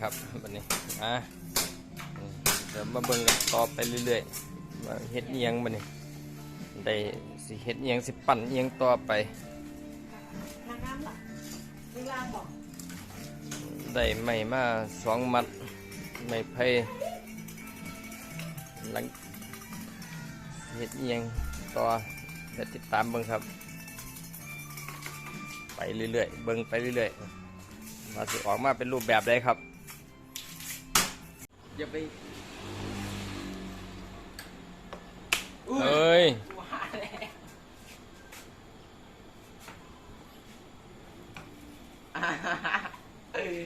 ครับวันนี้อะเดี๋ยวมาเบิ่งกันต่อไปเรื่อยๆว่าเฮ็ดเอียงบัดนี้ได้สิเฮ็ดเอียงสิปั่นเอียงต่อไปได้ไม้มาสองมัดไม้ไผ่หลังเฮ็ดเอียงต่อติดตามเบิ่งครับ ไปเรื่อยๆเบิ่งไปเรื่อยๆ ว่าสิออกมาเป็นรูปแบบใดครับอย่าไปเอ้ยว่าแล้วเออ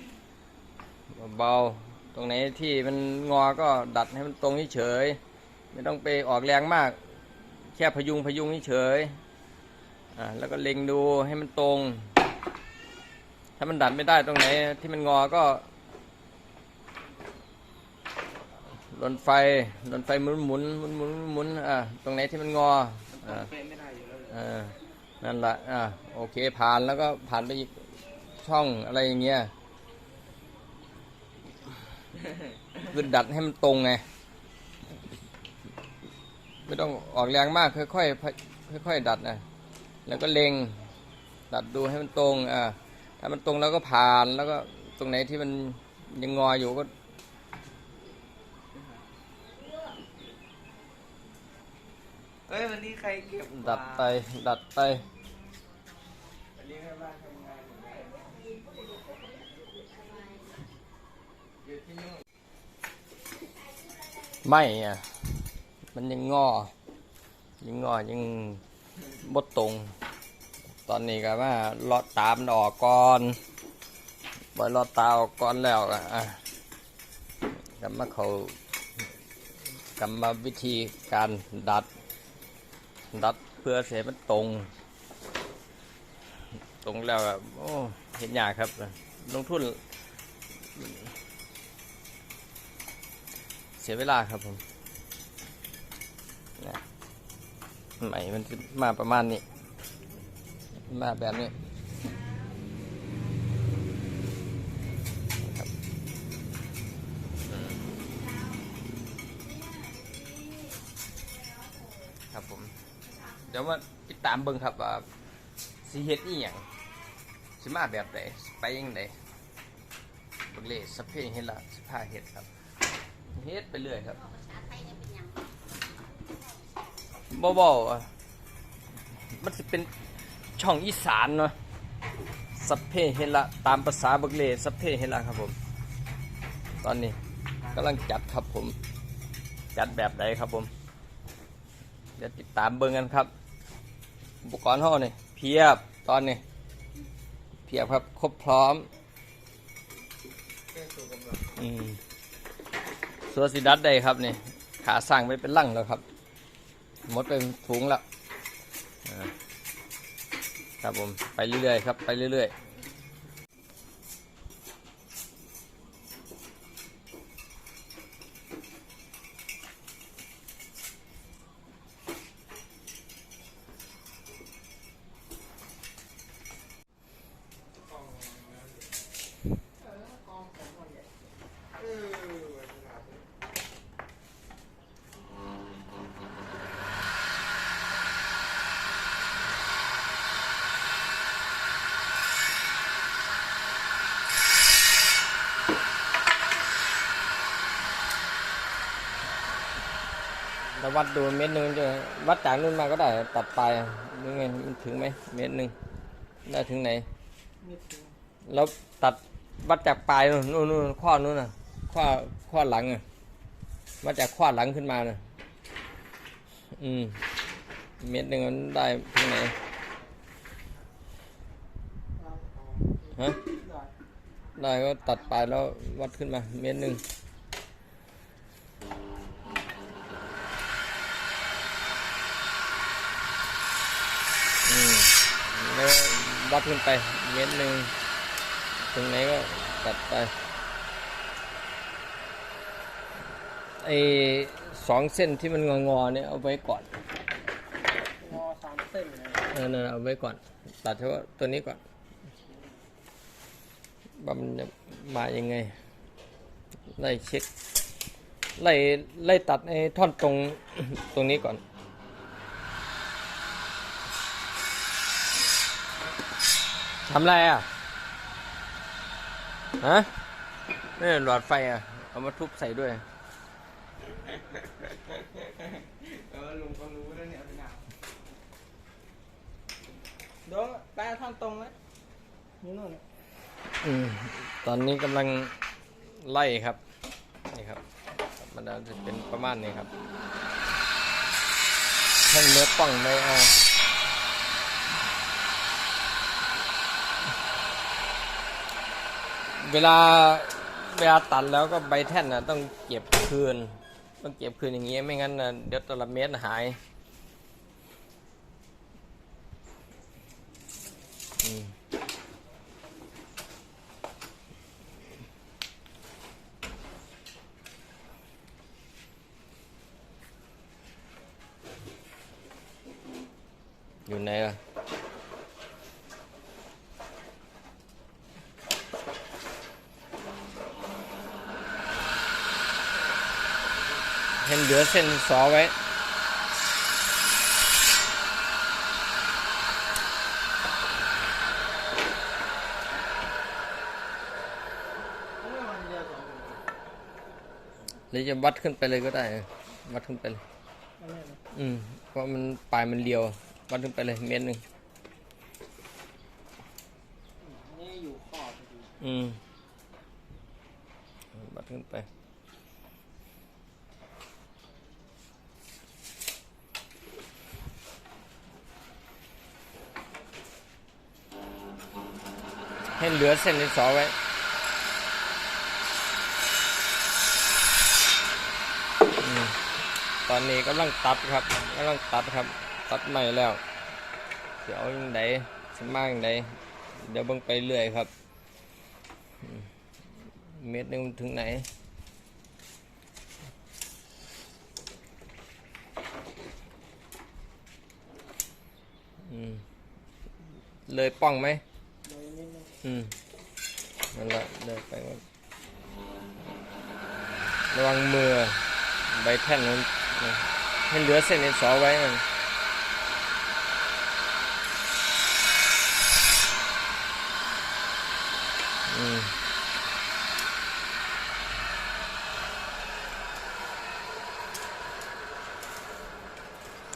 เบาๆตรงไหนที่มันงอก็ดัดให้มันตรงเฉยๆไม่ต้องไปออกแรงมาก แค่พยุงพยุงเฉยๆอ่าแล้วก็เล็งดูให้มันตรง ถ้ามันดัดไม่ได้ตรงไหน ที่มันงอก็ลนไฟลนไฟหมุนหมุนหมุนหมุนหมุนอ่าตรงไหนที่มันงออ่าเป็นไม่ได้อยู่แล้วอ่านั่นแหละอ่าโอเคผ่านแล้วก็ผ่านไปอีกช่องอะไรอย่างเงี้ยคือดัดให้มันตรงไงไม่ต้องออกแรงมากค่อยๆค่อยๆดัดนะแล้วก็เล็ง ดัดดูให้มันตรงอ่า ถ้ามันตรงแล้วก็ผ่านแล้วก็ตรงไหนที่มันยังงออยู่ก็เฮ้ยวันนี้ใครเก็บดัดไปดัดไปวันนี้แม่บ้านทำงานอยู่ไหนอยู่ที่นู่นไม่อะ มันยังงอ ยังงอ ยังบดตรง ตอนนี้ก็ว่าลาะตามนอกก่อนบ่เลาะตาออกก่อนแล้วอะกลับมาเขากลับมาวิธีการดัด ดัดเพื่อเสียมันตรง ตรงแล้วก็โอ้เห็นยากครับลงทุน เสียเวลาครับผมนะไหมมันมาประมาณนี้ มาแบบนี้ครับครับผม เดี๋ยวมาติดตามเบิ่งครับว่าสีเฮ็ดอีหยังสิมาแบบใดสิไปยังไดเบิ่งเลยสพเพเฮ็ดละสิพาเฮ็ดครับเฮ็ดไปเรื่อยครับบ่บ่อมันจะเป็น ช่องอีสานเนาะสัพเพเฮละตามภาษาบักเลสัพเพเฮละครับผม ตอนนี้กำลังจัดครับผม จัดแบบไหนครับผม เดี๋ยวติดตามเบิ่งกันครับ อุปกรณ์ห่อนี่เพียบตอนนี้ เพียบครับครบพร้อมอืมสัวสิดัดได้ครับนี่ขาสั่งไปเป็นลั่งแล้วครับ หมดไปถุงแล้ว ครับผมไปเรื่อยๆครับไปเรื่อยๆ แล้ววัดดูเม็ดหนึ่งจะวัดจากนู่นมาก็ได้ตัดไปยังไงมันถึงไหมเม็ดหนึ่งได้ถึงไหนแล้วตัดวัดจากปลายนู่นนู่นข้อนู่นน่ะข้อข้อหลังอะวัดจากข้อหลังขึ้นมาน่ะอืมเม็ดหนึ่งมันได้ถึงไหนฮะได้ก็ตัดปลายแล้ววัดขึ้นมาเม็ดหนึ่งอืมแล้ว วัดขึ้นไปเม็ดหนึ่งตรงไหนก็ตัดไปไอ้สองเส้นที่มันงอๆเนี่ยเอาไว้ก่อนงอสามเส้นเลยเออนั่นเอาไว้ก่อน ตัดเฉพาะตัวนี้ก่อนว่ามันจะมายังไงไล่เช็คไล่ไล่ตัดไอ้ท่อนตรงตรงนี้ก่อน ทำไรอะ ฮะนี่หลอดไฟอะ เอามาทุบใส่ด้วยเออลุงก็รู้แล้วเนี่ยเป็นหนาวเดี๋ยวแปลท่อนตรงไหมนี่นู่นน่ะอืมตอนนี้กำลังไล่ครับ นี่ครับ มันจะเป็นประมาณนี้ครับให้เนื้อป่องได้อะ เวลาเวลาตัดแล้วก็ใบแท่นนะต้องเก็บคืน ต้องเก็บคืนอย่างเงี้ยไม่งั้นนะเดี๋ยวแตละเม็ดหายอืมอยู่ไหนล่ะ เห็นเหลือเส้นสอไว้ไม่มันเดียวสองคนหรือจะวัดขึ้นไปเลยก็ได้ วัดขึ้นไปเลยไม่แน่นะอืม เพราะมันปลายมันเรียว วัดขึ้นไปเลยเมตรหนึ่งนี่อยู่ขอบพอดีอืม วัดขึ้นไป ให้เหลือเส้นที่สอไว้ ตอนนี้กำลังตัดครับกำลังตัดครับ ตัดใหม่แล้วเดี๋ยวยังไงสมากยังไงเดี๋ยวเบิ่งไปเรื่อยครับ เม็ดนึงมันถึงไหนเลยป้องไหม อืมนั่นแหละเลยไปก่อนระวังมือใบแท่นมันให้เหลือเส้นเอ็นสอไว้นั่นอืม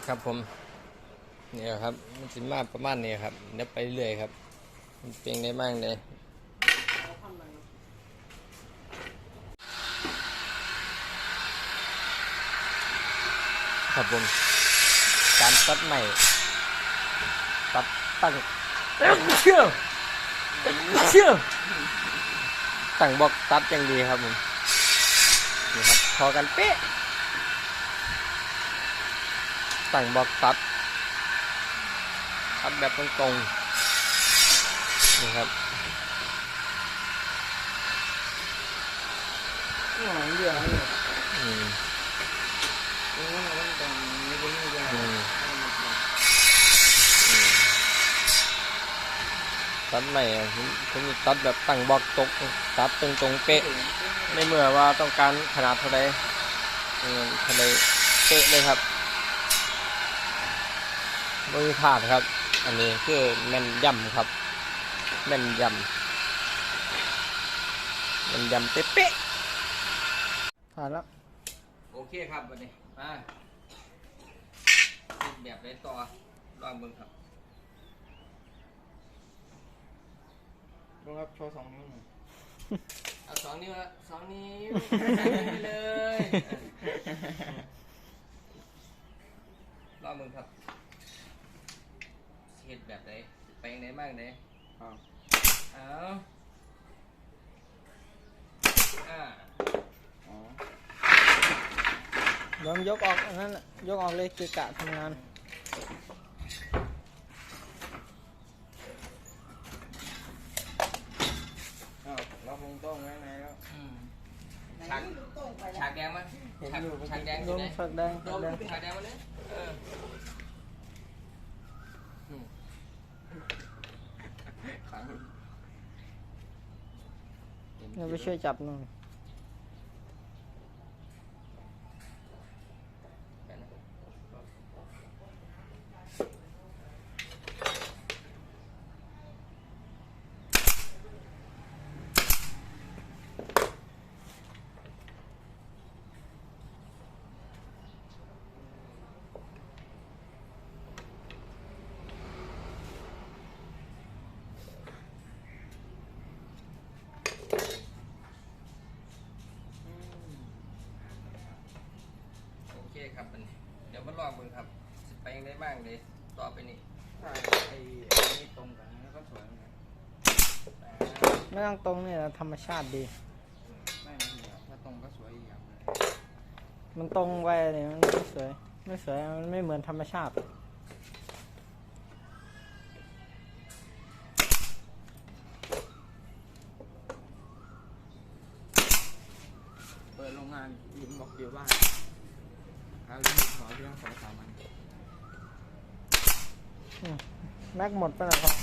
ครับผมนี่แหละครับมันสิมาประมาณนี้ครับเดี๋ยวไปเรื่อยครับ มันเป็นไงบ้างเลยเอาพันมันครับผมการตัดใหม่ตัดตั้งเชื่อเชื่อตั้งบอกตัดอย่างดีครับผมนี่ครับพอกันเป๊ะตั้งบอกตัดตัดแบบตรงๆ นี่ครับหลังเดียวนี่อืมตรงนั้นมันตรงตรงนี้เดียวอืมอืมตัดใหม่ผมผมตัดแบบตั้งบอกตกตัดตรงตรงๆเป๊ะในเมื่อว่าต้องการขนาดเท่าใดเออเท่าใดเป๊ะเลยครับไม่มีพลาดครับ อันนี้คือแม่นย่ำครับ แม่นยำแม่นยำเป๊ะผ่านแล้วๆโอเคครับวันนี้มาแบบไรต่อลองเบิ่งครับลงครับโชว์สองนิ้วหน่อยเอาสองนิ้วละสองนิ้วใส่ไปเลยลองเบิ่งครับเฮ็ดแบบไหนไปไหนบ้างไหน ครับเอาอ่าอ๋อเดี๋ยวมันยกออกอันนั้นน่ะยกออกเลยเกะกะทำงานอ้าวเราคงต้องไว้ไหนแล้วอืมไหนนี่ลูกโต้งไปแล้วฉากแดงมั้ยเห็นฉากอยู่ฉากแดงอลยู่มไหนสักแดงสักแดงฉากแดงมาเลยเอออืม ขัง เดี๋ยว ไปช่วยจับหน่อย โอเคครับมันเดี๋ยวมาลองเบิ่งครับสิ ไปยังได้บ้างเลยต่อไปนี้ใช่ไอ้ไอ้นี่ตรงกันแล้วก็สวยเหมือนกันไม่ต้องตรงนี่แหละธรรมชาติดี ไม่ไม่เดียวถ้าตรงก็สวยอีกอย่างเลยมันตรงไปเนี่ยมันไม่สวย ไม่สวยมันไม่เหมือนธรรมชาติเปิดโรงงานยิมบอกเดียวบ้านเอาลิ้นขอเรื่องสองสามวัน แม็กหมดไปแล้วครับ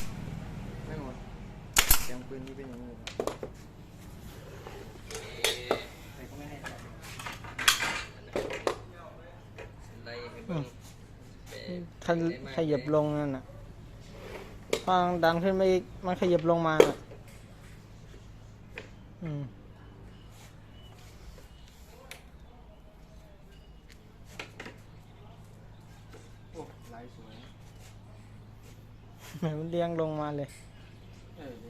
ไม่หมดเสียงปืนนี้เป็นอย่างนี้แต่ก็ไม่แน่ใจไล่ให้เบิ่งไปขยขยับลงนั่นน่ะพอดันขึ้นไปอีกมันขยับลงมาน่ะอืม โอ้ลายสวย มันเรียงลงมาเลยเออดี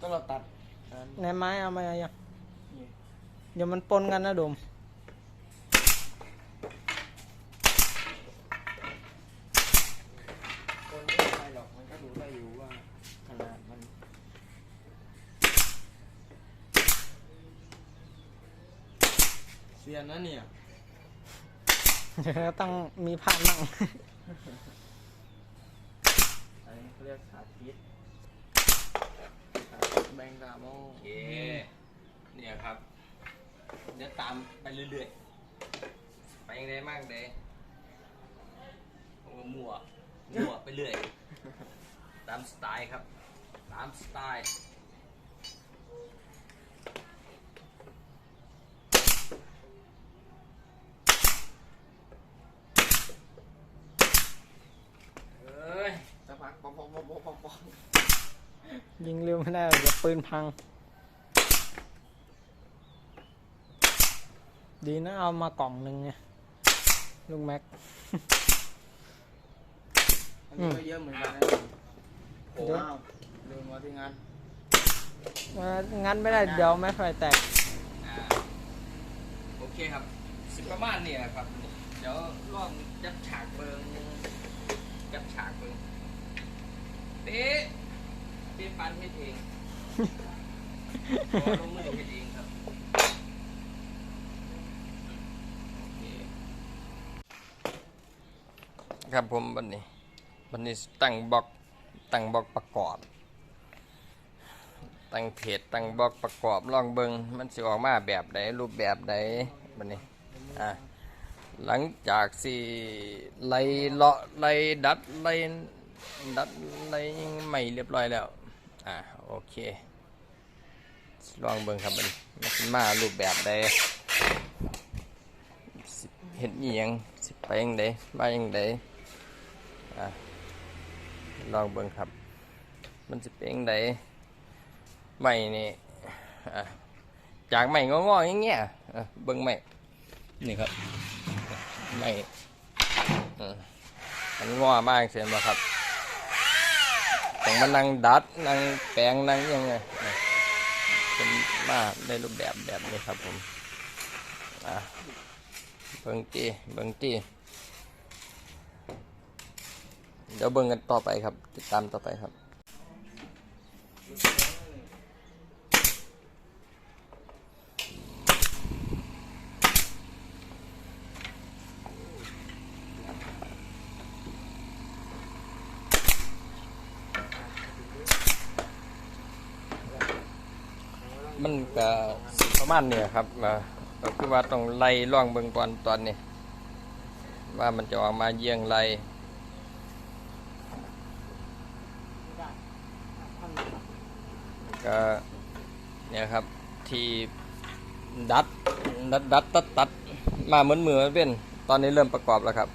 ก็เราตัดอันนั้นในไม้เอามายังนี่เดี๋ยวมันปนกันนะดม คนไม่เป็นไรหรอกมันก็ดูได้อยู่ว่าขนาดมันเสียนนะเนี่ย เดี๋ยวต้องมีผ้านั่ง อันนี้เขาเรียกสาธิตสาธิตแบงดาโมโอเค เนี่ยครับ เดี๋ยวตามไปเรื่อยๆ ไปยังได้บ้างเลยโอ้มั่วมั่วไปเรื่อย ตามสไตล์ครับ ตามสไตล์ เอ้ย สักพักป๊อกป๊อกป๊อกป๊อกป๊อกป๊อก ยิงเร็วไม่ได้เดี๋ยว ปืนพัง ดีนะเอามากล่องหนึ่งไงลูกแม็กอันนี้ก็เยอะเหมือนกันนะโอ้เดี๋ยวอ้าวลืมมาที่งานมางั้นไม่ได้เดี๋ยวไม่ไฟแตก อ่าโอเคครับ สิประมาณนี้แหละครับ เดี๋ยวลองจับฉากเบิงจับฉากเบิงเป๊ะเป๊ะปันให้เองขอ ลงมือให้เองครับโอเคครับผมวันนี้วันนี้ตั้งบล็อกตั้งบล็อกประกอบ ตั้งเพจตั้งบล็อกประกอบลองเบิงมันสิออกมาแบบใดรูปแบบใดบัดนี้อ่าหลังจากสิไล่เลาะไล่ดัดไล่ดัดไล่ใหม่เรียบร้อยแล้ว อ่าโอเคสิลองเบิงครับบัดนี้มันสิมารูปแบบใดสิเห็นอีหยังสิไปยังใดมายังใดอ่าลองเบิงครับ มันสิเป็นยังไงใหม่นี่อะจากใหม่งอๆอย่างเงี้ยอะเบิ้งใหม่นี่ครับใหม่อืมมันงอมากเสียมาครับ ต้องมานั่งดัดนั่งแปลงนั่งยังไงเป็นมาได้รูปแบบแบบนี้ครับผมอะเบิ้งจีเบิ้งจีเดี๋ยวเบิ้งกันต่อไปครับ ติดตามต่อไปครับ มันก็สิประ มาณเนี่ยครับอ่าก็คือว่าต้องไล่ล่องเบิ่งก่อนตอนนี้ ว่ามันจะออกมาเยี่ยงไรก็เนี่ยครับที่ดัดดัดดัดตัดตัดมาเหมือนมือนเป็นตอนนี้เริ่มประกอบแล้วครับ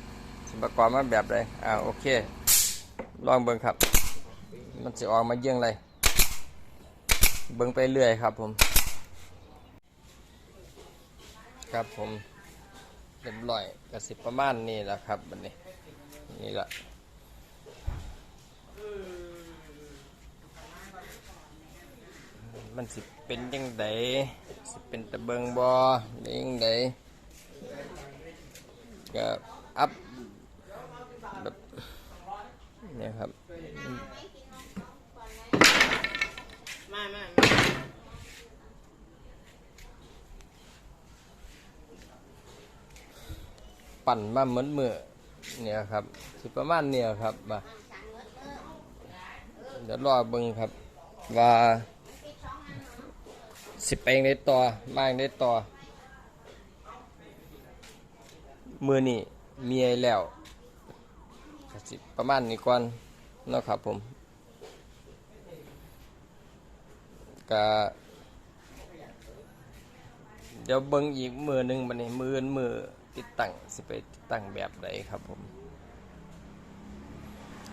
ประกอบมาแบบใดอ่าโอเค ลองเบิ่งครับ มันจะออกมาเยี่ยงไรเบิ่งไปเรื่อยครับผม ครับผมเรียบร้อยกระสิบประมาณนี้แหละครับบันนี้นี่แหละมันสิเป็นยังไงสิเป็นตะเบิงบอหรือยังไงก็อัพแบบนี่ครับม่ไม่ ปั่นมาเหมือนมือเนี่ยครับสิประมาณเนี่ยครับมาเดี๋ยวรอเบิ่งครับ ว่าสิไปยังได้ต่อมายังได้ต่อมือนี่มีไอ้แล้วสิประมาณนี้ก่อนเนาะครับผมก็เดี๋ยวเบิ่งอีกมือหนึ่งบัดนี้มืออนมือ ติดตั้งสิไปติดตั้งแบบใดครับผม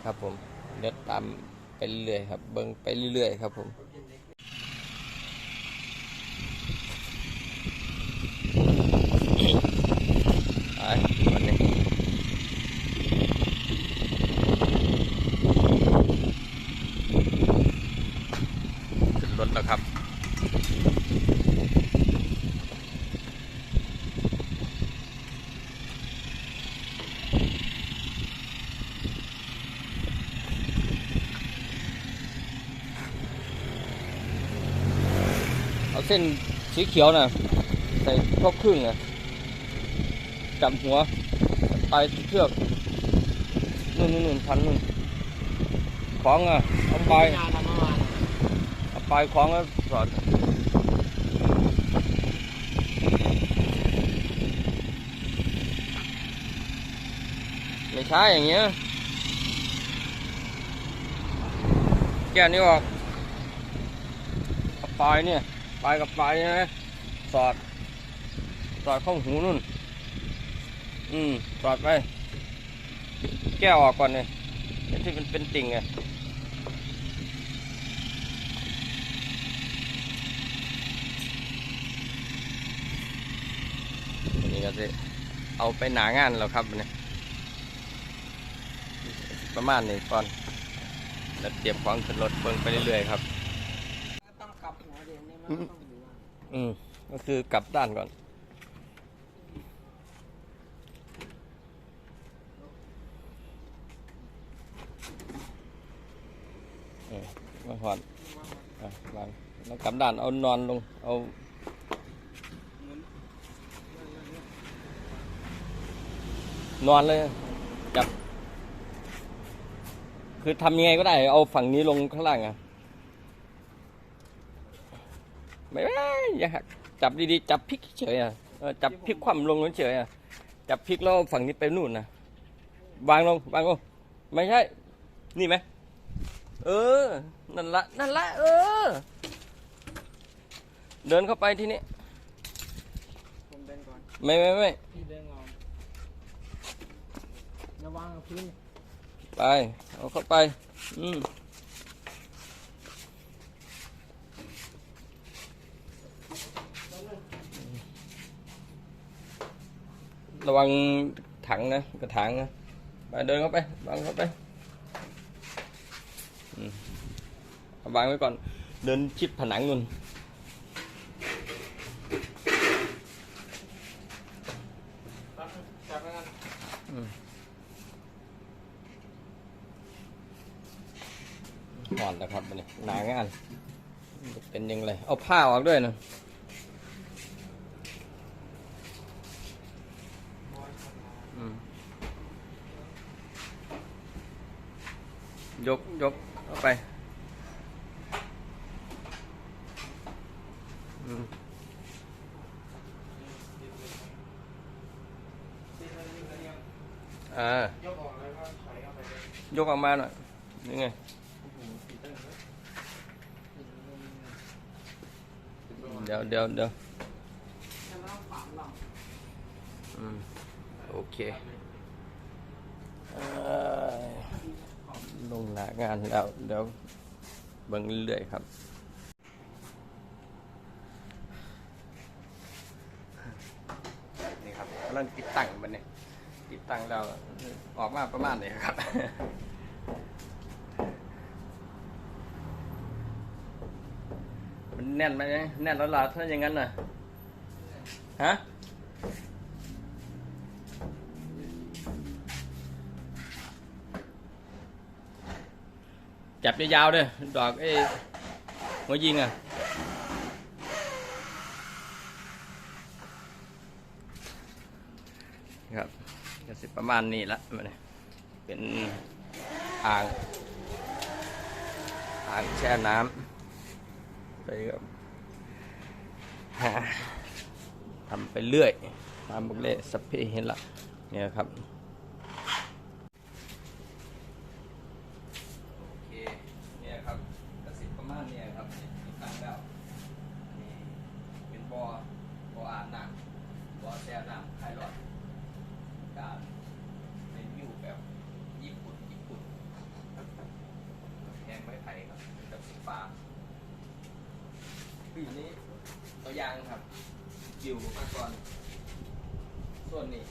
ครับผมเดี๋ยวตามไปเรื่อยครับ เบิ่งไปเรื่อยครับผม ไปวันนี้ขึ้นรถแล้วครับ เส้นสีเขียวน่ะ ใส่ครอบครึ่งอะจับหัวปลายเชือกนู่นนู่นนู่นพันนู่นของอะเอาปลายเอานเอาปลายของแล้วสอดไม่ใช่อย่างเงี้ยแกนี่ออกเอาปลายเนี่ย ปลายกับปลายเนี่ยนะสอด สอดเข้าหูนู่น อืม สอดไป แก้วออกก่อนเลยที่มันเป็นติ่งไงนนี้ก็จะเอาไปหนางานแล้วครับเนี่ยประมาณนี้ก่อนแล้วเตรียมของขึ้นรถเบิ่งไปเรื่อยๆครับ อืมก็คือกลับด้านก่อน เออมาหอดอะวางแล้วกลับด้านเอานอนลง เอานอนเลยจับ คือทำยังไงก็ได้ เอาฝั่งนี้ลงข้างล่างอะ ไม่ไม่อย่าหักจับดีๆ จับพลิกเฉยอะเออจับพลิกคว่ำลงเฉยอะจับพลิกแล้วเอาฝั่งนี้ไปนู่นนะวางลงวางลงไม่ใช่ นี่ไหมเออ นั่นละนั่นละเออ เดินเข้าไปที่นี้ผมเดินก่อนไม่ไม่ไม่พี่เดินก่อนระวังกับพื้นไปเอาเข้าไป อืม ระวังถังนะกระถางนะไปเดินเข้าไปวางเข้าไปเอาวางไว้ก่อน เดินชิดผนังนู่นกันอ่อนนะครับมันนี่หนางานเป็นยังไงเอาผ้าออกด้วยนะ ยกยกเอาไปอืมอ่ายกออกแล้วก็ถอยเข้าไปยกออกมาหน่อยนี่ไงเดี๋ยวเดี๋ยวเดี๋ยวอืมโอเคอ่อ ลงหน้างานแล้วเดี๋ยวบังเรื่อยครับนี่ครับกำลังติดตั้งมันเนี่ยติดตั้งแล้วออกมาประมาณไหนครับมันแน่นไหมแน่นแล้วล่ะถ้าอย่างนั้นน่ะฮะ จับยาวๆเด้อดอกไอ้หัวยิงอะครับก็สิประมาณนี้ละมันเป็นอ่างอ่างแช่น้ำไปครับทำไปเรื่อยมาบุกเล่สัพเพเห็นละเนี่ยครับ จิ๋วมาก่อน ส่วนนี้